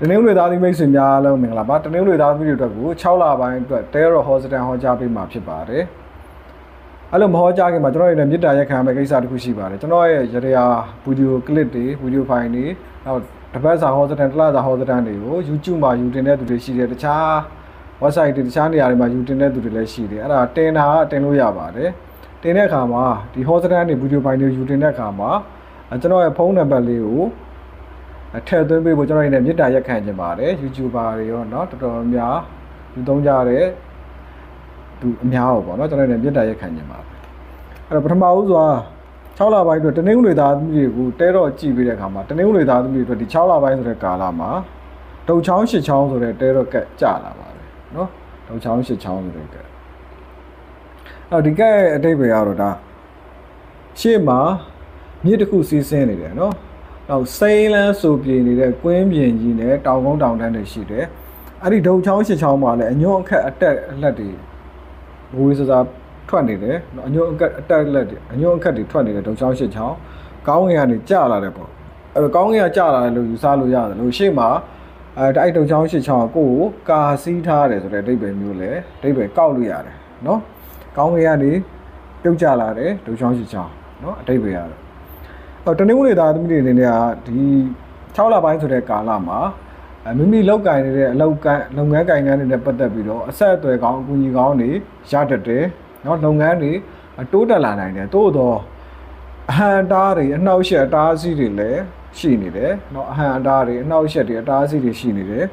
တနင်္ဂနွေသားသမီးမိတ်ဆွေများအားလုံးမင်္ဂလာပါတနင်္ဂနွေသားသမီးတွေအတွက်ကို6လပိုင်းအတွက်တဲရောဟောစတန်ဟောကြားပေးမှာဖြစ်ပါတယ်အဲ့လိုမဟောကြားခင်မှာကျွန်တော်ရဲ့မြေတားရက်ခံမဲ့ကိစ္စတစ်ခုရှိပါတယ်ကျွန်တော်ရဲ့ရရဗီဒီယိုကလစ်တွေဗီဒီယိုဖိုင်တွေနောက်တစ်ပတ်စာဟောစတန်တစ်လစာဟောစတန်တွေကို YouTube မှာယူတင်တဲ့သူတွေရှိတယ်တခြား website တွေတခြားနေရာတွေမှာယူတင်တဲ့သူတွေလည်းရှိတယ်အဲ့ဒါတင်တာကတင်လို့ရပါတယ်တင်တဲ့အခါမှာဒီဟောစတန်တွေဗီဒီယိုဖိုင်တွေယူတင်တဲ့အခါမှာအဲ့ကျွန်တော်ရဲ့ဖုန်းနံပါတ်လေးကိုအ ထက်သွင်းပေးဖို့ကျွန်တော်တို့လည်းမေတ္တာရက်ခံခြင်းပါတယ် YouTuber တွေရောเนาะတော်တော်များလူသုံးကြတဲ့သူအများဟုတ်ပေါ့เนาะကျွန်တော်တို့လည်းမေတ္တာရက်ခံခြင်းပါတယ်အဲ့တော့ပထမဦးစွာ6လပိုင်းအတွက်တနင်္ဂနွေသားသမီးတွေကိုတဲတော့ကြည့်ပေးတဲ့အခါမှာတနင်္ဂနွေသားသမီးတွေအတွက်ဒီ6လပိုင်းဆိုတဲ့ကာလမှာဒုံချောင်းရှစ်ချောင်းဆိုတဲ့တဲတော့ကက်ကြလာပါတယ်เนาะဒုံချောင်းရှစ်ချောင်းဆိုတဲ့ကက်အဲ့တော့ဒီကက်ရဲ့အတိတ်ပဲကတော့ဒါရှေ့မှာမြစ်တစ်ခုစီးဆင်းနေတယ်เนาะ နောက်စိမ်းလန်းဆိုပြေနေတဲ့ကွင်းပြင်ကြီးနဲ့တောင်ကုန်းတောင်တန်းတွေရှိတယ်။အဲ့ဒီဒုံချောင်းရှစ်ချောင်းမှာလည်းအညွန့်အခက်အတက်အလက်တွေဝေးစစားထွက်နေတယ်။နော်အညွန့်အခက်အတက်အလက်တွေအညွန့်အခက်တွေထွက်နေတဲ့ဒုံချောင်းရှစ်ချောင်းကောင်းငင်ကနေကျလာတယ်ပေါ့။အဲ့တော့ကောင်းငင်ကကျလာတယ်လို့ယူဆလို့ရတယ်လို့ရှေ့မှာအဲတိုက်ဒုံချောင်းရှစ်ချောင်းကကိုယ့်ကိုကာစီးထားတယ်ဆိုတဲ့အဓိပ္ပာယ်မျိုးလေအဓိပ္ပာယ်ကောက်လို့ရတယ်နော်။ကောင်းငင်ကနေပြုတ်ကျလာတယ်ဒုံချောင်းရှစ်ချောင်းနော်အဓိပ္ပာယ်ရတယ်ဟို တနင်္ဂနွေသားသမီးတွေအနေနဲ့ကဒီ6လပိုင်းဆိုတဲ့ကာလမှာအမိမိလောက်ကင်နေတဲ့အလောက်ကလုပ်ငန်းကင်ငန်းတွေနဲ့ပတ်သက်ပြီးတော့အဆက်အသွယ်ကောင်းအကူအညီကောင်းတွေရတတ်တယ်เนาะလုပ်ငန်းတွေတိုးတက်လာနိုင်တယ်သို့တော့အဟံအတားတွေအနှောက်အယှက်အတားအဆီးတွေလည်းရှိနေတယ်เนาะအဟံအတားတွေအနှောက်အယှက်တွေအတားအဆီးတွေရှိနေတယ်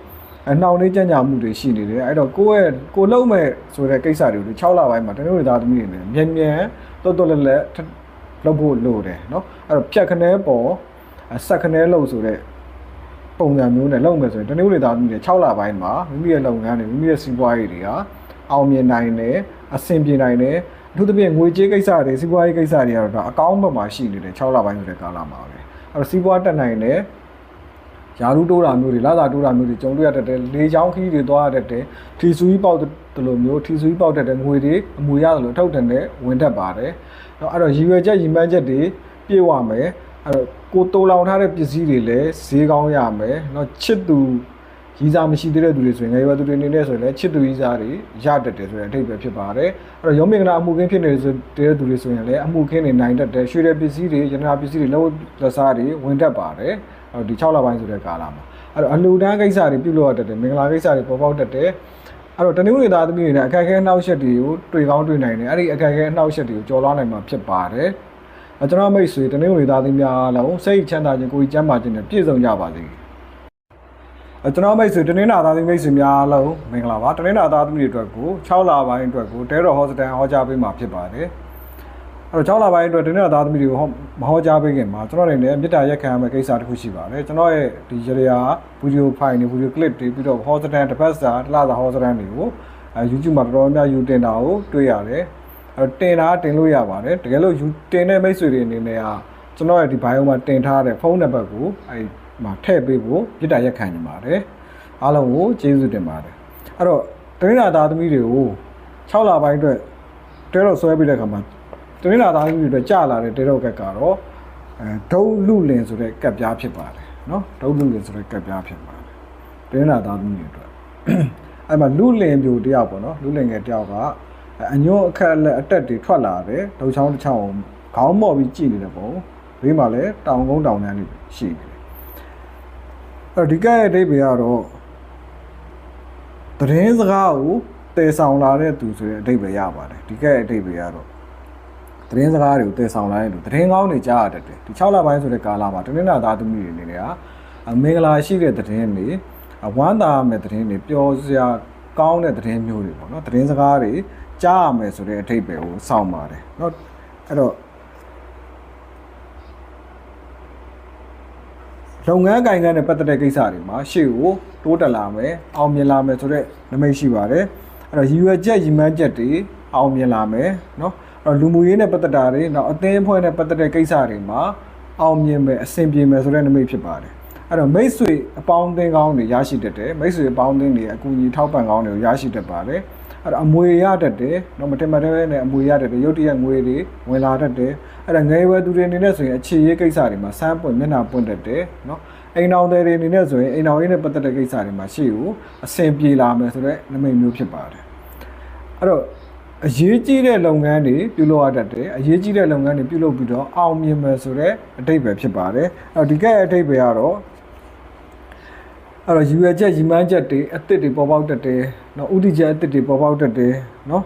အနှောင့်နှေးကြံ့ကြာမှုတွေရှိနေတယ်အဲ့တော့ကိုယ့်ရဲ့ကိုလုံးမဲ့ဆိုတဲ့ကိစ္စတွေကို6လပိုင်းမှာတနင်္ဂနွေသားသမီးတွေနဲ့မြန်မြန်တော်တော်လည်းလည်း လုပ်ဖို့လိုတယ်เนาะအဲ့တော့ဖြတ်ခနဲပေါ်ဆက်ခနဲလို့ဆိုတဲ့ပုံစံမျိုးနဲ့လုပ်မယ်ဆိုရင်တနည်းလေသားသမီးတွေ6လပိုင်းမှာမိမိရဲ့လုပ်ငန်းတွေမိမိရဲ့စီးပွားရေးတွေကအောင်မြင်နိုင်တယ်အဆင်ပြေနိုင်တယ်အထူးသဖြင့်ငွေကြေးကိစ္စတွေစီးပွားရေးကိစ္စတွေကတော့ဒါအကောင်းဘက်မှာရှိနေတယ်6လပိုင်းဆိုတဲ့ကာလမှာပဲအဲ့တော့စီးပွားတက်နိုင်တယ် ယာရုတိုးတာမျိုးတွေလာသာတိုးတာမျိုးတွေကြုံတွေ့ရတတ်တယ်လေချောင်းခီးတွေသွားရတတ်တယ်ထီဆူကြီးပေါက်တယ်လို့မျိုးထီဆူကြီးပေါက်တတ်တဲ့ငွေတွေအမူရတယ်လို့အထောက်တန်နဲ့ဝင်တတ်ပါတယ်เนาะအဲ့တော့ရည်ရွယ်ချက်ရည်မှန်းချက်တွေပြည့်ဝမယ်အဲ့တော့ကိုတိုးလောင်ထားတဲ့ပစ္စည်းတွေလည်းဈေးကောင်းရမယ်เนาะချစ်သူရည်စားမရှိသေးတဲ့သူတွေဆိုရင်ငယ်ရွယ်သူတွေအနေနဲ့ဆိုရင်လည်းချစ်သူရည်စားတွေရတတ်တယ်ဆိုတဲ့အထိပ္ပယ်ဖြစ်ပါတယ်အဲ့တော့ရုံးမင်္ဂလာအမှုခင်းဖြစ်နေတဲ့ဆိုတဲ့သူတွေဆိုရင်လည်းအမှုခင်းနေနိုင်တတ်တယ်ရွှေတဲ့ပစ္စည်းတွေရတနာပစ္စည်းတွေလောလက်စားတွေဝင်တတ်ပါတယ်အဲ့တော့ ဒီ6လပိုင်းဆိုတဲ့ကာလမှာအဲ့တော့အလူတန်းကိစ္စတွေပြုလုပ်ရတတ်တယ်မင်္ဂလာကိစ္စတွေပေါ်ပေါက်တတ်တယ်အဲ့တော့တနင်္ဂနွေသားသမီးတွေနဲ့အခက်အခဲအနှောက်အယှက်တွေကိုတွေ့ကောင်းတွေ့နိုင်တယ်အဲ့ဒီအခက်အခဲအနှောက်အယှက်တွေကိုကျော်လွှားနိုင်မှာဖြစ်ပါတယ်အဲကျွန်တော်မိတ်ဆွေတနင်္ဂနွေသားသမီးများအားလုံးစိတ်ချမ်းသာခြင်းကိုယ်ကြီးကျန်းမာခြင်းနဲ့ပြည့်စုံကြပါစေအဲကျွန်တော်မိတ်ဆွေတနင်္လာသားသမီးမိတ်ဆွေများအားလုံးမင်္ဂလာပါတနင်္လာသားသမီးတွေအတွက်ကို6လပိုင်းအတွက်ကိုတဲတော်ဟောစတန်ဟောကြားပေးမှာဖြစ်ပါတယ် အဲ့တော့6လပိုင်းအတွက်တနင်္လာသားသမီးတွေကိုဟောမဟောကြားပေးခင်မှာကျွန်တော်တွေလည်းမေတ္တာရက်ခံရမယ့်ကိစ္စတစ်ခုရှိပါတယ်ကျွန်တော်ရဲ့ဒီရရဗီဒီယိုဖိုင်တွေဗီဒီယိုကလစ်တွေပြီးတော့ဟောစတန်တစ်ပတ်စာတစ်လစာဟောစတန်တွေကိုအဲ YouTube မှာတော်တော်များများယူတင်တာကိုတွေ့ရတယ်အဲ့တော့တင်တာတင်လို့ရပါတယ်တကယ်လို့ယူတင်တဲ့မိတ်ဆွေတွေအနေနဲ့ကကျွန်တော်ရဲ့ဒီ bio မှာတင်ထားတဲ့ဖုန်းနံပါတ်ကိုအဲဒီမှာထည့်ပေးဖို့မေတ္တာရက်ခံနေပါတယ်အားလုံးကိုကျေးဇူးတင်ပါတယ်အဲ့တော့တနင်္လာသားသမီးတွေကို6လပိုင်းအတွက်တဲတော့ဆွဲပေးတဲ့အခါမှာ တနင်္လာသားသမီးတွေအတွက်ကြာလာတဲ့တဲတော့ကက်ကတော့အဲဒုံလူလင်ဆိုတဲ့ကက်ပြားဖြစ်ပါတယ်နော်ဒုံလူလင်ဆိုတဲ့ကက်ပြားဖြစ်ပါတယ်တနင်္လာသားသမီးတွေအတွက်အဲ့မှာလူလင်ပြိုတယောက်ပေါ့နော်လူလင်ငယ်တယောက်ကအညွန့်အခက်အလက်အတက်တွေထွက်လာတယ်ဒုံချောင်းတစ်ချောင်းခေါင်းမော့ပြီးကြည့်နေတဲ့ပုံဘေးမှာလည်းတောင်ကုန်းတောင်တန်းတွေရှိနေတယ်အဲ့တော့ဒီကက်ရဲ့အဓိပ္ပာယ်ကတော့သတင်းစကားကိုတည်ဆောင်လာတဲ့သူဆိုတဲ့အဓိပ္ပာယ်ရပါတယ်ဒီကက်ရဲ့အဓိပ္ပာယ်ကတော့ သတင်းစကားတွေကိုတည်ဆောင်လာတဲ့လူသတင်းကောင်းတွေကြားရတတ်တယ်ဒီ6လပိုင်းဆိုတဲ့ကာလမှာတနင်္လာသားသမီးတွေအနေနဲ့ကအမင်္ဂလာရှိတဲ့သတင်းတွေအဝမ်းသာမဲ့သတင်းတွေပျော်စရာကောင်းတဲ့သတင်းမျိုးတွေပေါ့နော်သတင်းစကားတွေကြားရမယ်ဆိုတဲ့အထိပ္ပယ်ကိုစောင့်ပါတယ်เนาะအဲ့တော့လုပ်ငန်းကိုင်ကန်းနဲ့ပတ်သက်တဲ့ကိစ္စတွေမှာရှေ့ကိုတိုးတက်လာမယ်အောင်မြင်လာမယ်ဆိုတဲ့နမိတ်ရှိပါတယ်အဲ့တော့ရည်ရွယ်ချက်ရည်မှန်းချက်တွေအောင်မြင်လာမယ်เนาะ အဲ့ တော့လူမှုရေးနဲ့ပတ်သက်တာတွေနောက်အသင်းအဖွဲ့နဲ့ပတ်သက်တဲ့ကိစ္စတွေမှာအောင်မြင်မယ်အဆင်ပြေမယ်ဆိုတဲ့နမိတ်ဖြစ်ပါတယ်အဲ့တော့မိတ်ဆွေအပေါင်းအသင်းကောင်းတွေရရှိတတ်တယ်မိတ်ဆွေအပေါင်းအသင်းတွေအကူအညီထောက်ပံ့ကောင်းတွေကိုရရှိတတ်ပါတယ်အဲ့တော့အမွေရတတ်တယ်နော်မတင်မတဲ့နဲ့အမွေရတတ်တယ်ရုတ်တရက်ငွေတွေဝင်လာတတ်တယ်အဲ့ဒါငယ်ရွယ်သူတွေအနေနဲ့ဆိုရင်အခြေရေးကိစ္စတွေမှာစမ်းပွင့်မျက်နှာပွင့်တတ်တယ်နော်အိမ်အောင်တွေအနေနဲ့ဆိုရင်အိမ်အောင်ရေးနဲ့ပတ်သက်တဲ့ကိစ္စတွေမှာရှေ့ကိုအဆင်ပြေလာမယ်ဆိုတော့နမိတ်မျိုးဖြစ်ပါတယ်အဲ့တော့ အရေးကြီးတဲ့လုပ်ငန်းတွေပြုလုပ်ရတတ်တယ်အရေးကြီးတဲ့လုပ်ငန်းတွေပြုလုပ်ပြီးတော့အောင်မြင်မယ်ဆိုတော့အတိတ်ပဲဖြစ်ပါတယ်အဲ့တော့ဒီကဲအတိတ်ပဲကတော့အဲ့တော့ယူရချက်ရီမန်းချက်တွေအသစ်တွေပေါ်ပေါက်တတ်တယ်နော်ဥတီချက်အသစ်တွေပေါ်ပေါက်တတ်တယ်နော်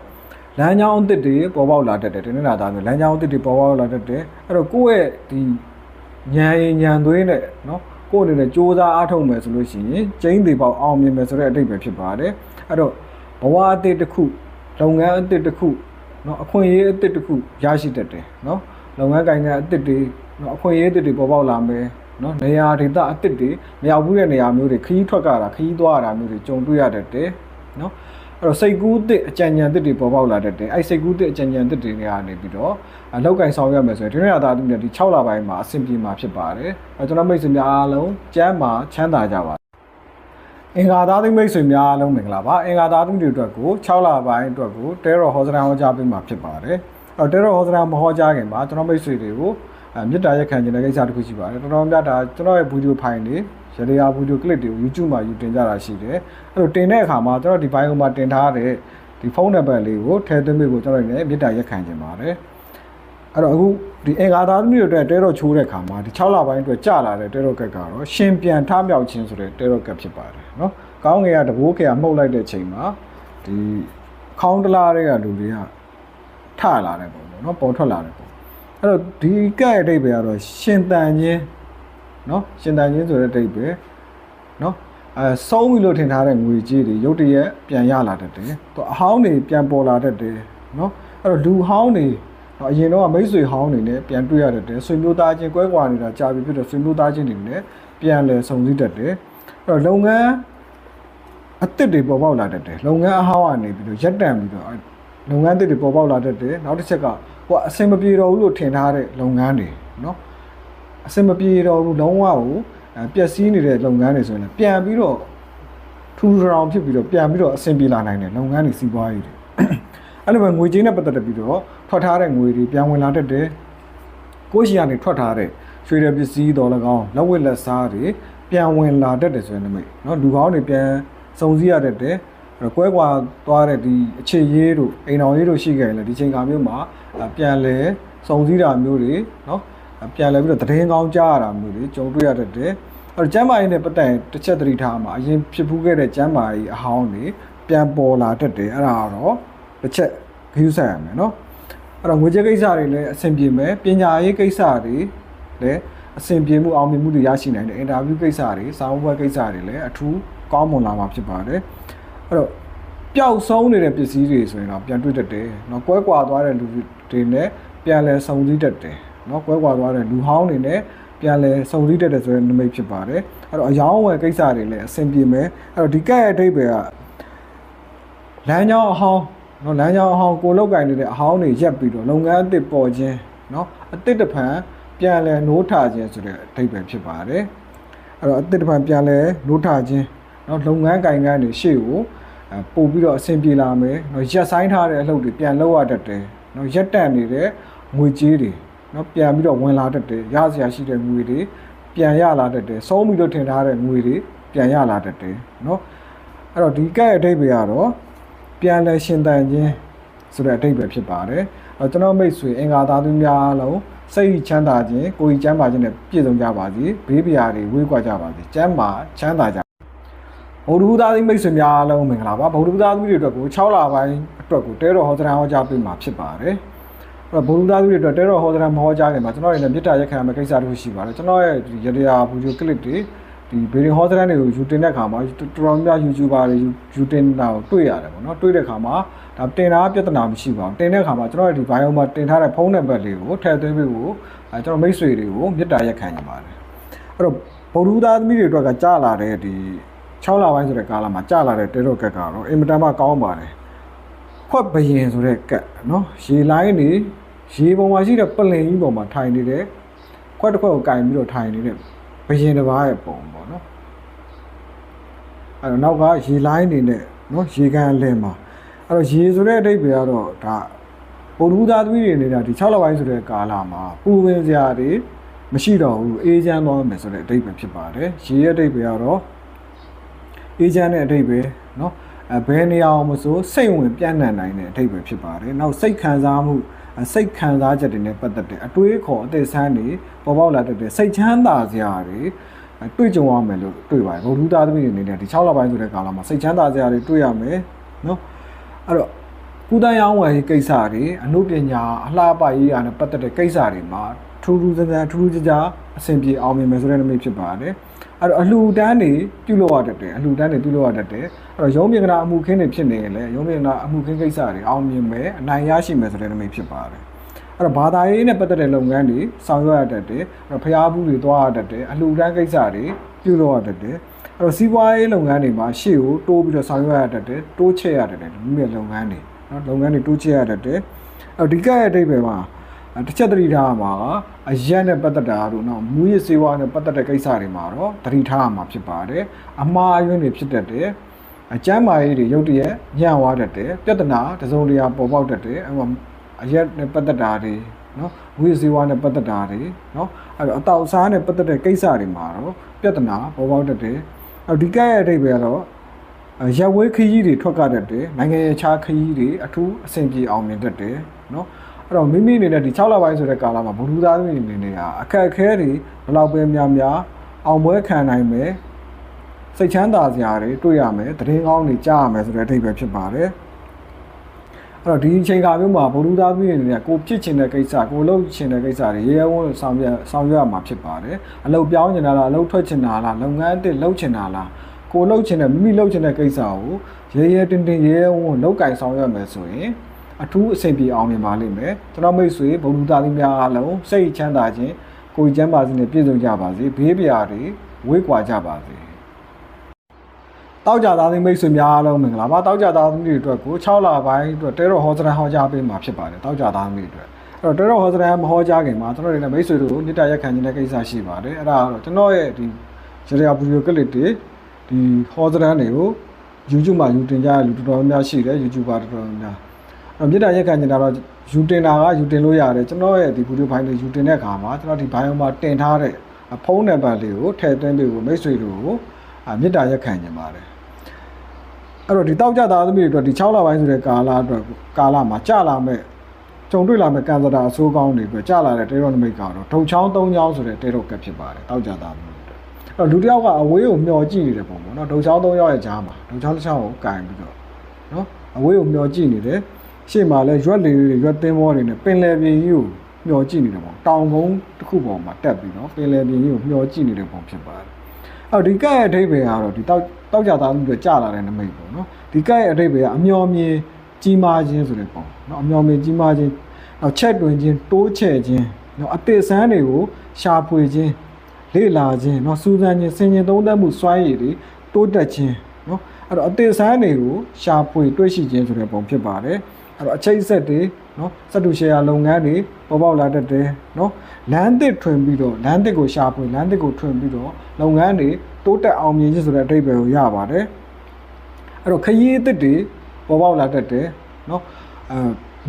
လမ်းကြောင်းအသစ်တွေပေါ်ပေါက်လာတတ်တယ်ဒီနေ့လာသားမျိုးလမ်းကြောင်းအသစ်တွေပေါ်ပေါက်လာတတ်တယ်အဲ့တော့ကိုယ့်ရဲ့ဒီညံရင်ညံသွေးနဲ့နော်ကိုယ့်အနေနဲ့စ조사အားထုတ်မယ်ဆိုလို့ရှိရင်ကျင်းသေးပေါက်အောင်မြင်မယ်ဆိုတဲ့အတိတ်ပဲဖြစ်ပါတယ်အဲ့တော့ဘဝအသစ်တစ်ခု လုပ်ငန်းအသစ်တစ်ခုနော်အခွင့်အရေးအသစ်တစ်ခုရရှိတတ်တယ်နော်လုပ်ငန်းကိုင်တဲ့အသစ်တွေနော်အခွင့်အရေးအသစ်တွေပေါ်ပေါက်လာမယ်နော်နေရာဒေသအသစ်တွေမရောက်ဘူးတဲ့နေရာမျိုးတွေခရီးထွက်ကြတာခရီးသွားရတာမျိုးတွေကြုံတွေ့ရတတ်တယ်နော်အဲ့တော့စိတ်ကူးတစ်အကြံဉာဏ်တစ်တွေပေါ်ပေါက်လာတတ်တယ်အဲ့စိတ်ကူးတစ်အကြံဉာဏ်တစ်တွေကနေပြီးတော့အလောက်ကင်ဆောင်ရွက်မယ်ဆိုရင်ဒီနေ့သာသူမြတ်ဒီ6လပိုင်းမှာအဆင်ပြေမှာဖြစ်ပါတယ်အဲ့ကျွန်တော်မိတ်ဆွေများအားလုံးကျမ်းမာချမ်းသာကြပါ အင်္ဂါသားသိမိတ်ဆွေများအားလုံးမင်္ဂလာပါအင်္ဂါသားသိတွေအတွက်ကို6လပိုင်းအတွက်ကိုတဲရော်ဟောစရန်ဟောကြားပေးမှာဖြစ်ပါတယ်အဲ့တဲရော်ဟောစရန်မဟောကြားခင်မှာကျွန်တော်မိတ်ဆွေတွေကိုအဲမေတ္တာရက်ခံခြင်းတဲ့ကိစ္စတစ်ခုရှိပါတယ်တော်တော်များများဒါကျွန်တော်ရဲ့ဗီဒီယိုဖိုင်တွေရရဗီဒီယိုကလစ်တွေကို YouTube မှာယူတင်ကြတာရှိတယ်အဲ့လိုတင်တဲ့အခါမှာကျွန်တော်ဒီဘိုင်းကမှာတင်ထားတဲ့ဒီဖုန်းနံပါတ်လေးကိုထည့်သွင်းပေးဖို့ကျွန်တော်လည်းမေတ္တာရက်ခံခြင်းပါတယ် အဲ့တော့အခုဒီအင်္ဂါသာသမီးတို့အတွက်တဲတော့ချိုးတဲ့ခါမှာဒီ6လပိုင်းအတွက်ကြလာတဲ့တဲတော့ကက်ကတော့ရှင်ပြန်ထမြောက်ခြင်းဆိုတဲ့တဲတော့ကက်ဖြစ်ပါတယ်နော်။ကောင်းငယ်ကတဘိုးခေကမှုတ်လိုက်တဲ့ချိန်မှာဒီခေါင်းတလားတွေကလူတွေကထလာတဲ့ပုံပေါ့နော်ပေါ်ထွက်လာတဲ့ပုံ။အဲ့တော့ဒီကက်ရဲ့အဓိပ္ပာယ်ကတော့ရှင်တန်ခြင်းနော်ရှင်တန်ခြင်းဆိုတဲ့အဓိပ္ပာယ်နော်အဲဆုံးပြီလို့ထင်ထားတဲ့ငွေကြေးတွေရုတ်တရက်ပြန်ရလာတတ်တယ်။သူအဟောင်းတွေပြန်ပေါ်လာတတ်တယ်နော်။အဲ့တော့လူဟောင်းတွေ နော်အရင်တော့မိတ်ဆွေဟောင်းနေနဲ့ပြန်တွေ့ရတတ်တယ်ဆွေမျိုးသားချင်းကွဲကွာနေတာကြာပြီဖြစ်တော့ဆွေမျိုးသားချင်းတွေနဲ့ပြန်လည်ဆုံစည်းတတ်တယ်အဲ့တော့လုပ်ငန်းအစ်စ်တွေပေါ်ပေါက်လာတတ်တယ်လုပ်ငန်းအဟောင်းကနေပြီးတော့ရက်တန်ပြီးတော့လုပ်ငန်းအစ်စ်တွေပေါ်ပေါက်လာတတ်တယ်နောက်တစ်ချက်ကဟိုအဆင်မပြေတော့ဘူးလို့ထင်ထားတဲ့လုပ်ငန်းတွေနော်အဆင်မပြေတော့ဘူးလုံးဝကိုပျက်စီးနေတဲ့လုပ်ငန်းတွေဆိုရင်ပြန်ပြီးတော့ထူထောင်ဖြစ်ပြီးတော့ပြန်ပြီးတော့အဆင်ပြေလာနိုင်တယ်လုပ်ငန်းတွေစီးပွားရေးတွေ အဲ့လိုပဲငွေကြေးနဲ့ပတ်သက်တဲ့ပြီးတော့ထွက်ထားတဲ့ငွေတွေပြန်ဝင်လာတတ်တယ်ကိုရှိကနေထွက်ထားတဲ့ရွှေရပစ္စည်းတော်၎င်းလက်ဝတ်လက်စားတွေပြန်ဝင်လာတတ်တယ်ဆိုရင်လည်းเนาะလူကောင်းတွေပြန်စုံစည်းရတတ်တယ်အဲ့ကွဲကွာသွားတဲ့ဒီအခြေရေးတို့အိမ်တော်ရေးတို့ရှိခဲ့ရင်လည်းဒီချိန်ခါမျိုးမှာပြန်လဲစုံစည်းတာမျိုးတွေเนาะပြန်လဲပြီးတော့သတင်းကောင်းကြားရတာမျိုးတွေကြုံတွေ့ရတတ်တယ်အဲ့တော့ကျမ်းမာရေးနဲ့ပတ်သက်တစ်ချက်သတိထားမှာအရင်ဖြစ်ဖူးခဲ့တဲ့ကျမ်းမာရေးအဟောင်းတွေပြန်ပေါ်လာတတ်တယ်အဲ့ဒါကတော့ တစ်ချက်ဂရုစိုက်ရမယ်เนาะအဲ့တော့ငွေကြေးကိစ္စတွေလည်းအဆင်ပြေမယ်ပညာရေးကိစ္စတွေလည်းအဆင်ပြေမှုအောင်မြင်မှုတွေရရှိနိုင်တယ်အင်တာဗျူးကိစ္စတွေစာအုပ်ပွဲကိစ္စတွေလည်းအထူးကောင်းမွန်လာမှာဖြစ်ပါတယ်အဲ့တော့ပျောက်ဆုံးနေတဲ့ပစ္စည်းတွေဆိုရင်တော့ပြန်တွေ့တတ်တယ်เนาะကွဲကွာသွားတဲ့လူတွေနဲ့ပြန်လဲစုံစည်းတတ်တယ်เนาะကွဲကွာသွားတဲ့လူဟောင်းတွေနဲ့ပြန်လဲစုံစည်းတတ်တယ်ဆိုတဲ့နမိတ်ဖြစ်ပါတယ်အဲ့တော့အယောင်းဝယ်ကိစ္စတွေလည်းအဆင်ပြေမယ်အဲ့တော့ဒီကက်ရဲ့အဓိပ္ပာယ်ကလမ်းကြောင်းအဟောင်း နော်လမ်းကြောင်းအဟောင်းကိုလောက်ကင်နေတဲ့အဟောင်းတွေရက်ပြီးတော့လုပ်ငန်းအသစ်ပေါ်ခြင်းနော်အသစ်တစ်ဖန်ပြန်လဲနိုးထခြင်းဆိုတဲ့အဓိပ္ပာယ်ဖြစ်ပါတယ်အဲ့တော့အသစ်တစ်ဖန်ပြန်လဲနိုးထခြင်းနော်လုပ်ငန်းကင်ကန်းတွေရှေ့ကိုပို့ပြီးတော့အဆင်ပြေလာမယ်နော်ရက်ဆိုင်ထားတဲ့အလုပ်တွေပြန်လုပ်ရတတ်တယ်နော်ရက်တန့်နေတဲ့ငွေကြေးတွေနော်ပြန်ပြီးတော့ဝင်လာတတ်တယ်ရစရာရှိတဲ့ငွေတွေပြန်ရလာတတ်တယ်ဆုံးပြီးတော့ထင်ထားတဲ့ငွေတွေပြန်ရလာတတ်တယ်နော်အဲ့တော့ဒီကဲ့အဓိပ္ပာယ်ကတော့ ပြန်လဲရှင်တန်ခြင်းဆိုတဲ့အဓိပ္ပာယ်ဖြစ်ပါတယ်အဲကျွန်တော်မိတ်ဆွေအင်္ဂါသားသူများအားလုံးစိတ်ချမ်းသာခြင်းကိုယ်ကြီးချမ်းသာခြင်းနဲ့ပြည့်စုံကြပါစေဘေးပရာတွေဝေးကွာကြပါစေကျမ်းမာချမ်းသာကြဗုဒ္ဓဘုရားသီးမိတ်ဆွေများအားလုံးမင်္ဂလာပါဗုဒ္ဓဘုရားသီးတွေအတွက်ကို6လပိုင်းအတွက်ကိုတဲတော်ဟောစရန်ဟောကြားပေးမှာဖြစ်ပါတယ်အဲ့တော့ဘုရားသူတွေအတွက်တဲတော်ဟောစရန်မဟောကြားခင်မှာကျွန်တော်ရဲ့မေတ္တာရက်ခံရမယ့်ကိစ္စတစ်ခုရှိပါတယ်ကျွန်တော်ရဲ့ဒီရတရားဘူဂျိုကလစ်တွေ ဒီဗီဒီယိုဟောစရန်တွေကိုယူတင်တဲ့ခါမှာတော်တော်များ YouTuber တွေယူတင်တာကိုတွေ့ရတယ်ပေါ့နော်တွေ့တဲ့ခါမှာဒါတင်တာပြဿနာမရှိပါဘူးတင်တဲ့ခါမှာကျွန်တော်ရဲ့ဒီ bio မှာတင်ထားတဲ့ဖုန်းနံပါတ်လေးကိုထည့်သွင်းပေးဖို့အဲကျွန်တော်မိတ်ဆွေတွေကိုမေတ္တာရက်ခံနေပါတယ်အဲ့တော့ဗုဒ္ဓသားသမီးတွေအတွက်ကကြာလာတဲ့ဒီ6လပိုင်းဆိုတဲ့ကာလမှာကြာလာတဲ့တဲတော့ကက်ကတော့အင်မတန်မှကောင်းပါတယ်ခွက်ဘယင်ဆိုတဲ့ကက်နော်ရေလိုင်းနေရေပေါ်မှာရှိတဲ့ပလင်ကြီးပေါ်မှာထိုင်နေတဲ့ခွက်တစ်ခွက်ကိုကင်ပြီးတော့ထိုင်နေတဲ့ ဘရင်တစ်ပါးရဲ့ပုံပေါ့နော်အဲ့တော့နောက်ကရေလိုင်းနေနဲ့နော်ရေကန်အလင်းမှာအဲ့တော့ရေဆိုတဲ့အတိတ်ပဲကတော့ဒါပုံလူသားသမီးတွေနေတာဒီ6လပိုင်းဆိုတဲ့ကာလမှာပူပင်စရာတွေမရှိတော့ဘူးအေဂျင့်သွားမယ်ဆိုတဲ့အတိတ်ပဲဖြစ်ပါတယ်ရေရဲ့အတိတ်ပဲကတော့အေဂျင့်ရဲ့အတိတ်ပဲနော်အဲဘယ်နေရာအောင်မဆိုစိတ်ဝင်ပြန့်နှံ့နိုင်တဲ့အထိပ္ပယ်ဖြစ်ပါတယ်။နောက်စိတ်ခံစားမှု စိတ်ခံစားချက်တွေနဲ့ပတ်သက်တဲ့အတွေးခေါ်အသက်ဆန်းတွေပေါ်ပေါက်လာတတ်တဲ့စိတ်ချမ်းသာစရာတွေတွေ့ကြုံရမယ်လို့တွေ့ပါတယ်ဗုဒ္ဓသားသမီးတွေအနေနဲ့ဒီ6လပိုင်းဆိုတဲ့ကာလမှာစိတ်ချမ်းသာစရာတွေတွေ့ရမယ်နော်အဲ့တော့ကုသရောင်းဝယ်ကိစ္စတွေအမှုပညာအလှပရေးရာနဲ့ပတ်သက်တဲ့ကိစ္စတွေမှာထူးထူးဆန်းဆန်းထူးထူးခြားခြားအဆင်ပြေအောင်မြင်မယ်ဆိုတဲ့နမိတ်ဖြစ်ပါတယ်အဲ့တော့အလှူတန်းတွေပြုလုပ်ရတတ်တယ်အလှူတန်းတွေပြုလုပ်ရတတ်တယ် တော့ရုံးမြင်ကနာအမှုခင်းတွေဖြစ်နေရင်လည်းရုံးမြင်ကနာအမှုခင်းကိစ္စတွေအောင်မြင်မယ်အနိုင်ရရှိမယ်ဆိုတဲ့နမိတ်ဖြစ်ပါတယ်အဲ့တော့ဘာသာရေးနဲ့ပတ်သက်တဲ့လုပ်ငန်းတွေဆောင်ရွက်ရတတ်တယ်အဲ့တော့ဖျားဘူးတွေသွားရတတ်တယ်အလှူဒန်းကိစ္စတွေပြုလုပ်ရတတ်တယ်အဲ့တော့စီးပွားရေးလုပ်ငန်းတွေမှာရှေ့ကိုတိုးပြီးတော့ဆောင်ရွက်ရတတ်တယ်တိုးချဲ့ရတတ်တယ်ဒီမျိုးလုပ်ငန်းတွေနော်လုပ်ငန်းတွေတိုးချဲ့ရတတ်တယ်အဲ့တော့ဒီကရဲ့အဓိပ္ပာယ်မှာတစ်ချက်သတိထားမှာကအရက်နဲ့ပတ်သက်တာတို့နော်မူရစ်စေဝါနဲ့ပတ်သက်တဲ့ကိစ္စတွေမှာတော့သတိထားမှာဖြစ်ပါတယ်အမှားအယွင်းတွေဖြစ်တတ်တယ် အကျမ်းမာရေးတွေရုတ်တရက်ညံ့ဝါတတ်တယ်ပြဿနာတစုံတရာပေါ်ပေါက်တတ်တယ်အဲ့အရက်နဲ့ပတ်သက်တာတွေနော်ဝိဇီဝနဲ့ပတ်သက်တာတွေနော်အဲ့တော့အတောက်စားနဲ့ပတ်သက်တဲ့ကိစ္စတွေမှာတော့ပြဿနာပေါ်ပေါက်တတ်တယ်အဲ့ဒီကရဲ့အဓိပ္ပာယ်ကတော့ရက်ဝဲခရီးတွေထွက်ကြတတ်တယ်နိုင်ငံရဲ့ခြားခရီးတွေအထူးအဆင်ပြေအောင်မြင်တတ်တယ်နော်အဲ့တော့မိမိအနေနဲ့ဒီ6လပိုင်းဆိုတဲ့ကာလမှာဘုလူသားတွေအနေနဲ့အခက်အခဲတွေဘယ်လောက်ပဲများများအောင်ပွဲခံနိုင်မယ် စိတ်ချမ်းသာစရာတွေတွေ့ရမယ်တရင်ကောင်းတွေကြားရမယ်ဆိုတဲ့အဓိပ္ပာယ်ဖြစ်ပါတယ်အဲ့တော့ဒီအချိန်ခါမျိုးမှာဘ ഹു သားသမီးအနေနဲ့ကိုဖြစ်ချင်တဲ့ကိစ္စကိုလုပ်ချင်တဲ့ကိစ္စတွေရေရဲဝန်းဆောင်ရွက်ဆောင်ရွက်ရမှာဖြစ်ပါတယ်အလုပ်ပြောင်းချင်တာလားအလုပ်ထွက်ချင်တာလားလုပ်ငန်းအသစ်လုပ်ချင်တာလားကိုလှုပ်ချင်တဲ့မိမိလှုပ်ချင်တဲ့ကိစ္စကိုရဲရဲတင်းတင်းရဲရဲဝန်းဝန်းလောက်ကင်ဆောင်ရွက်မယ်ဆိုရင်အထူးအဆင်ပြေအောင်မြင်ပါလိမ့်မယ်ကျွန်တော်မိတ်ဆွေဘုံလူသားသမီးများအားလုံးစိတ်ချမ်းသာခြင်းကိုယ်ကျမ်းပါစေနဲ့ပြည့်စုံကြပါစေဘေးပြာတွေဝေးကွာကြပါစေ တောက်ကြသားသမီးမိတ်ဆွေများအားလုံးမင်္ဂလာပါတောက်ကြသားသမီးတွေအတွက်ကို6လပိုင်းအတွက်တဲတော်ဟောစရန်ဟောကြားပေးမှာဖြစ်ပါတယ်တောက်ကြသားသမီးတွေအတွက်အဲ့တော့တဲတော်ဟောစရန်မဟောကြားခင်မှာကျွန်တော်တို့လည်းမိတ်ဆွေတို့ကိုမေတ္တာရက်ခံခြင်းတဲ့ကိစ္စရှိပါတယ်အဲ့ဒါကတော့ကျွန်တော်ရဲ့ဒီရရဗီဒီယိုကလစ်တွေဒီဟောစရန်တွေကို YouTube မှာယူတင်ကြရလူတော်တော်များများရှိတယ် YouTuber တော်တော်များအဲ့တော့မြေတားရက်ခံနေတာတော့ယူတင်တာကယူတင်လို့ရတယ်ကျွန်တော်ရဲ့ဒီဗီဒီယိုဖိုင်တွေယူတင်တဲ့အခါမှာကျွန်တော်ဒီဘိုင်ယိုမှာတင်ထားတဲ့ဖုန်းနံပါတ်လေးကိုထည့်သွင်းပေးဖို့မိတ်ဆွေတို့ကိုမြေတားရက်ခံနေပါတယ် အဲ့တော့ဒီတောက်ကြသားသမီးတွေအတွက်ဒီ6လပိုင်းဆိုတဲ့ကာလအတွက်ကာလမှာကြာလာမဲ့ကြုံတွေ့လာမဲ့ကန်စတာအဆိုးကောင်းတွေအတွက်ကြာလာတဲ့တေရောနမိတ်ကတော့ဒုံချောင်း၃ချောင်းဆိုတဲ့တေရောကပ်ဖြစ်ပါတယ်တောက်ကြသားသမီးအဲ့တော့လူတစ်ယောက်ကအဝေးကိုမျောကြည့်နေတဲ့ပုံပေါ့နော်ဒုံချောင်း၃ယောက်ရဲ့ကြားမှာဒုံချောင်းတစ်ချောင်းကိုကင်ပြီးတော့နော်အဝေးကိုမျောကြည့်နေတယ်ရှေ့မှာလဲရွက်လေးတွေရွက်သင်းဘောတွေနဲ့ပင်လယ်ပြင်ကြီးကိုမျောကြည့်နေတဲ့ပုံတောင်ကုန်းတစ်ခုပေါ်မှာတက်ပြီးတော့ပင်လယ်ပြင်ကြီးကိုမျောကြည့်နေတဲ့ပုံဖြစ်ပါတယ် အော်ဒီကတ်ရဲ့အဓိပ္ပာယ်ကတော့ဒီတောက်တောက်ကြသားမှုတွေကြာလာတဲ့နမိတ်ပေါ့နော်ဒီကတ်ရဲ့အဓိပ္ပာယ်ကအမျော်မြင်ကြီးမားခြင်းဆိုတဲ့ပုံနော်အမျော်မြင်ကြီးမားခြင်းနောက်ချက်တွင်ခြင်းတိုးချဲ့ခြင်းနော်အသေးစမ်းတွေကိုရှာဖွေခြင်းလေ့လာခြင်းနော်စူးစမ်းခြင်းဆင်ခြင်သုံးသပ်မှုစွမ်းရည်တွေတိုးတက်ခြင်းနော်အဲ့တော့အသေးစမ်းတွေကိုရှာဖွေတွေ့ရှိခြင်းဆိုတဲ့ပုံဖြစ်ပါတယ်အဲ့တော့အချိတ်ဆက်တွေ နော်စတူရှယ်ယာလုပ်ငန်းတွေပေါ်ပေါက်လာတတ်တယ်နော်လမ်းသစ်ထွင်ပြီးတော့လမ်းသစ်ကိုရှာဖွေလမ်းသစ်ကိုထွင်ပြီးတော့လုပ်ငန်းတွေတိုးတက်အောင်မြင်ရဆိုတဲ့အဓိပ္ပာယ်ကိုရပါတယ်အဲ့တော့ခရီးအသစ်တွေပေါ်ပေါက်လာတတ်တယ်နော်အဲ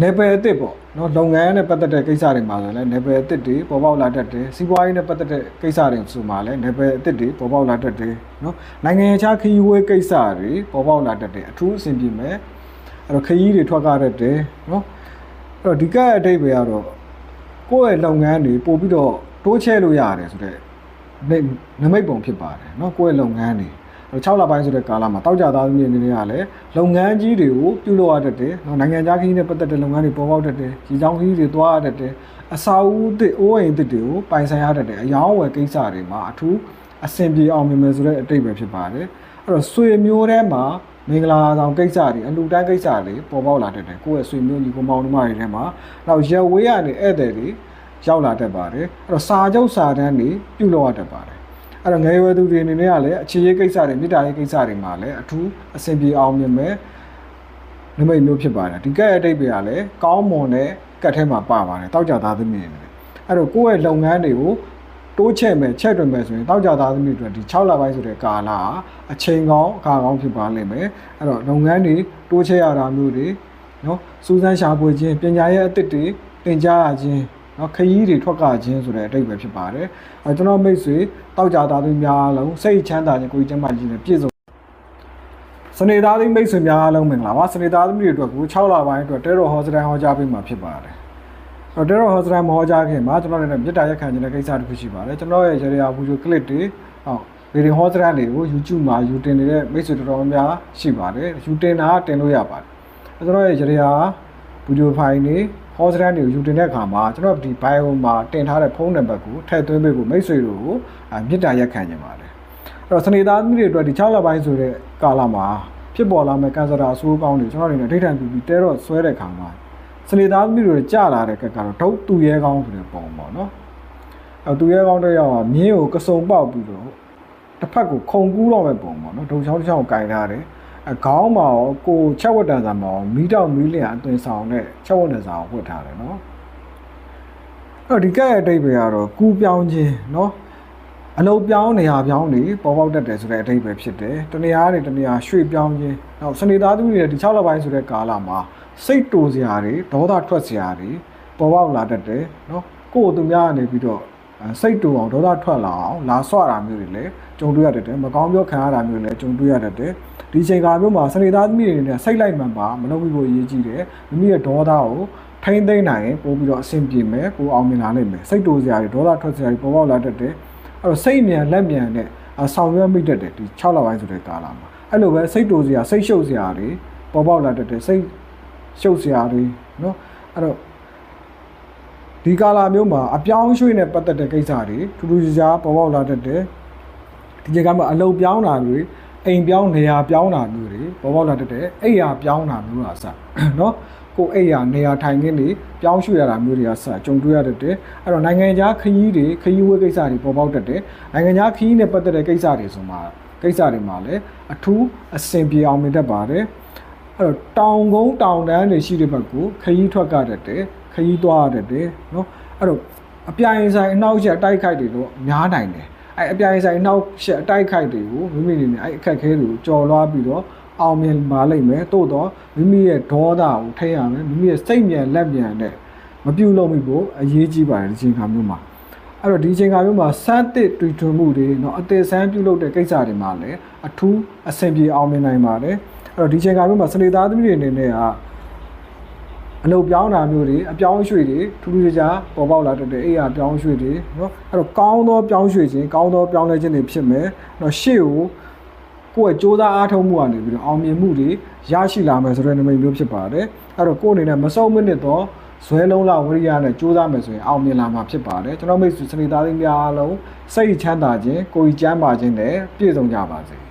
နယ်ပယ်အသစ်ပေါ့နော်လုပ်ငန်းနဲ့ပတ်သက်တဲ့ကိစ္စတွေမှာဆိုလည်းနယ်ပယ်အသစ်တွေပေါ်ပေါက်လာတတ်တယ်စီးပွားရေးနဲ့ပတ်သက်တဲ့ကိစ္စတွေဆိုမှာလည်းနယ်ပယ်အသစ်တွေပေါ်ပေါက်လာတတ်တယ်နော်နိုင်ငံခြားခရီးဝေးကိစ္စတွေပေါ်ပေါက်လာတတ်တယ်အထူးအဆင်ပြေမယ်အဲ့တော့ခရီးတွေထွက်ကားတတ်တယ်နော် တော့ဒီကရဲ့အတိတ်ပဲကတော့ကိုယ့်ရဲ့လုပ်ငန်းတွေပို့ပြီးတော့တိုးချဲ့လို့ရတယ်ဆိုတော့နမိတ်ပုံဖြစ်ပါတယ်နော်ကိုယ့်ရဲ့လုပ်ငန်းတွေ6လပိုင်းဆိုတဲ့ကာလမှာတောက်ကြသားသမီးအနေနဲ့ကလည်းလုပ်ငန်းကြီးတွေကိုပြုလုပ်ရတတ်တယ်။နော်နိုင်ငံခြားခရီးနဲ့ပတ်သက်တဲ့လုပ်ငန်းတွေပေါ်ပေါက်တတ်တယ်။ရေချောင်းခရီးတွေသွားရတတ်တယ်။အစာအုပ်သစ်အိုးအိမ်သစ်တွေကိုပိုင်ဆိုင်ရတတ်တယ်။အယောင်းဝယ်ကိစ္စတွေမှာအထူးအဆင်ပြေအောင်မြင်မယ်ဆိုတဲ့အတိတ်ပဲဖြစ်ပါတယ်။အဲ့တော့ဆွေမျိုးထဲမှာ မင်္ဂလာဆောင်ကိစ္စတွေအလူတန်းကိစ္စတွေပေါ်ပေါက်လာတတ်တယ်။ကိုယ့်ရဲ့ဆွေမျိုးညီကိုမောင်နှမတွေထဲမှာနောက်ရက်ဝေးရနေဧည့်သည်တွေရောက်လာတတ်ပါတယ်။အဲ့တော့စာချုပ်စာတမ်းတွေပြုလုပ်ရတတ်ပါတယ်အဲ့တော့ငယ်ရွယ်သူတွေအနေနဲ့ကလည်းအခြေရေးကိစ္စတွေမြေတားရေးကိစ္စတွေမှာလည်းအထူးအဆင်ပြေအောင်မြင်မယ်နမိတ်မျိုးဖြစ်ပါတယ်ဒီကက်အတိတ်တွေကလည်းကောင်းမွန်တဲ့ကက်ထဲမှာပါပါတယ်တောက်ကြသားသမီးတွေအဲ့တော့ကိုယ့်ရဲ့လုပ်ငန်းတွေကို တိုးချဲ့မယ်ချက်တွင်မယ်ဆိုရင်တောက်ကြသားသမီးတွေဒီ6လပိုင်းဆိုတဲ့ကာလအချိန်ကောင်းအခါကောင်းဖြစ်ပါလိမ့်မယ်အဲ့တော့လုပ်ငန်းတွေတိုးချဲ့ရတာမျိုးတွေနော်စူးစမ်းရှာဖွေခြင်းပညာရဲ့အသစ်တွေသင်ကြားရခြင်းနော်ခရီးတွေထွက်ကခြင်းဆိုတဲ့အတိတ်ပဲဖြစ်ပါတယ်အဲကျွန်တော်မိတ်ဆွေတောက်ကြသားသမီးများအားလုံးစိတ်ချမ်းသာခြင်းကိုယ်ကျမ်းမာခြင်းနဲ့ပြည့်စုံစနေသားသမီးမိတ်ဆွေများအားလုံးမင်္ဂလာပါစနေသားသမီးတွေအတွက်ကို6လပိုင်းအတွက်တဲတော်ဟောစတန်ဟောကြားပေးမှာဖြစ်ပါတယ် တော့တဲတော်ဟောစတန်မဟောကြားခင်မှာကျွန်တော်လည်းမြေတားရက်ခံခြင်းတဲ့ကိစ္စတစ်ခုရှိပါတယ်ကျွန်တော်ရဲ့ရေရာဗီဒီယိုကလစ်တွေဟုတ်ဗီဒီယိုဟောစတန်တွေကို YouTube မှာယူတင်နေတဲ့မိတ်ဆွေတော်တော်များများရှိပါတယ်ယူတင်တာတင်လို့ရပါတယ်အဲကျွန်တော်ရဲ့ရေရာဗီဒီယိုဖိုင်တွေဟောစတန်တွေကိုယူတင်တဲ့အခါမှာကျွန်တော်ဒီ bio မှာတင်ထားတဲ့ဖုန်းနံပါတ်ကိုထည့်သွင်းပေးဖို့မိတ်ဆွေတို့ကိုမြေတားရက်ခံခြင်းပါတယ်အဲ့တော့စနေသားသမီးတွေအတွက်ဒီ6လပိုင်းဆိုတဲ့ကာလမှာဖြစ်ပေါ်လာမဲ့ကန်ဆာတာအဆိုးကောင်းတွေကျွန်တော်တို့အနေနဲ့အထိတ်တန့်ပြီးပြီးတဲတော့ဆွဲတဲ့ခါမှာ စနေသားသမီးတွေကြာလာတဲ့ကက်ကတော့ဒုတ်သူရဲကောင်းဆိုတဲ့ပုံပေါ့နော်အဲ့သူရဲကောင်းတစ်ယောက်ကမြင်းကိုကစုံပေါက်ပြီးတော့တစ်ဖက်ကိုခုံကူးတော့မဲ့ပုံပေါ့နော်ဒုံချောင်းတစ်ချောင်းကိုကင်ထားတယ်အခေါင်းမှာရောကိုချက်ဝတ်တန်စာမှာရောမီးတောက်မီးလျံအသွင်ဆောင်တဲ့ချက်ဝတ်တန်စာကိုဝတ်ထားတယ်နော်အဲ့တော့ဒီကက်ရဲ့အတိတ်ပဲကတော့ကူးပြောင်းခြင်းနော်အလုပ်ပြောင်းနေရာပြောင်းနေပေါ်ပေါက်တတ်တယ်ဆိုတဲ့အဓိပ္ပာယ်ဖြစ်တယ်။တနေရာကနေတနေရာရွှေ့ပြောင်းခြင်းနောက်စနေသားသမီးတွေဒီ6လပိုင်းဆိုတဲ့ကာလမှာ စိတ်တူစရာတွေဒေါသထွက်စရာတွေပေါ်ပေါက်လာတတ်တယ်နော်။ကိုယ့်သူများကနေပြီးတော့စိတ်တူအောင်ဒေါသထွက်လာအောင်လာဆွတာမျိုးတွေလည်းကြုံတွေ့ရတတ်တယ်။မကောင်းပြောခံရတာမျိုးလည်းကြုံတွေ့ရတတ်တယ်။ဒီချိန်ကာမျိုးမှာစနေသားသမီးတွေနဲ့စိတ်လိုက်မှန်ပါမလုပ်ဘူးလို့အရေးကြီးတယ်။မိမိရဲ့ဒေါသကိုထိမ့်သိမ့်နိုင်ရင်ပို့ပြီးတော့အဆင်ပြေမယ်ပိုအောင်မြင်လာနိုင်မယ်စိတ်တူစရာတွေဒေါသထွက်စရာတွေပေါ်ပေါက်လာတတ်တယ်။အဲ့တော့စိတ်မြန်လက်မြန်နဲ့ဆောင်ရွက်မိတတ်တယ်ဒီ6လပိုင်းဆိုတဲ့ကာလမှာအဲ့လိုပဲစိတ်တူစရာစိတ်ရှုပ်စရာတွေပေါ်ပေါက်လာတတ်တယ်စိတ် ရှုပ်စရာတွေเนาะအဲ့တော့ဒီကာလမျိုးမှာအပြောင်းရွှေ့နဲ့ပတ်သက်တဲ့ကိစ္စတွေထူးထူးခြားခြားပေါ်ပေါက်လာတတ်တယ်ဒီချိန်ကမှအလုတ်ပြောင်းတာတွေအိမ်ပြောင်းနေရာပြောင်းတာမျိုးတွေပေါ်ပေါက်လာတတ်တယ်အိယာပြောင်းတာမျိုးအစเนาะကိုအိယာနေရာထိုင်ခင်းတွေပြောင်းရွှေ့ရတာမျိုးတွေကစကြုံတွေ့ရတတ်တယ်အဲ့တော့နိုင်ငံခြားခရီးတွေခရီးဝဲကိစ္စတွေပေါ်ပေါက်တတ်တယ်နိုင်ငံခြားခရီးနဲ့ပတ်သက်တဲ့ကိစ္စတွေဆိုမှကိစ္စတွေမှာလည်းအထူးအဆင်ပြေအောင်မြင်တတ်ပါတယ် အဲ့တော့တောင်ကုန်းတောင်တန်းတွေရှိတဲ့ဘက်ကိုခရီးထွက်ကတတ်တယ်ခရီးသွားရတတ်တယ်เนาะအဲ့တော့အပြိုင်ဆိုင်အနောက်ချက်အတိုက်ခိုက်တွေတော့များနိုင်တယ်အဲ့အပြိုင်ဆိုင်အနောက်ချက်အတိုက်ခိုက်တွေကိုမိမိနေနဲ့အဲ့အခက်ခဲတွေကိုကြော်လွှားပြီးတော့အောင်မြင်ပါလိမ့်မယ်တိုးတော့မိမိရဲ့ဒေါသကိုထိရမယ်မိမိရဲ့စိတ်မြန်လက်မြန်နဲ့မပြုတ်လို့မိဖို့အရေးကြီးပါတယ်ဒီချိန်ခါမျိုးမှာအဲ့တော့ဒီချိန်ခါမျိုးမှာစမ်းတစ်တွေ့ထွန်းမှုတွေเนาะအသေးစမ်းပြုတ်လုပ်တဲ့ကိစ္စတွေမှာလည်းအထူးအဆင်ပြေအောင်မြင်နိုင်ပါတယ် အဲ့တော့ဒီချိန်ခါမျိုးမှာစနေသားသမီးတွေအနေနဲ့ကအလုပ်ပြောင်းတာမျိုးတွေအပြောင်းအရွှေ့တွေထူးထူးခြားခြားပေါ်ပေါက်လာတတ်တယ်အဲ့ရပြောင်းရွှေ့တွေနော်အဲ့တော့ကောင်းသောပြောင်းရွှေ့ခြင်းကောင်းသောပြောင်းလဲခြင်းတွေဖြစ်မယ်နော်ရှေ့ကိုကိုယ့်ရဲ့စ조사အားထုတ်မှုကနေပြီးတော့အောင်မြင်မှုတွေရရှိလာမယ်ဆိုတဲ့နမိတ်မျိုးဖြစ်ပါတယ်အဲ့တော့ကိုယ့်အနေနဲ့မဆုံးမနစ်သောဇွဲလုံးလာဝိရိယနဲ့စူးစမ်းမယ်ဆိုရင်အောင်မြင်လာမှာဖြစ်ပါတယ်ကျွန်တော်မိတ်ဆွေစနေသားလေးများအားလုံးစိတ်ချမ်းသာခြင်းကိုယ်ကြီးချမ်းသာခြင်းနဲ့ပြည့်စုံကြပါစေ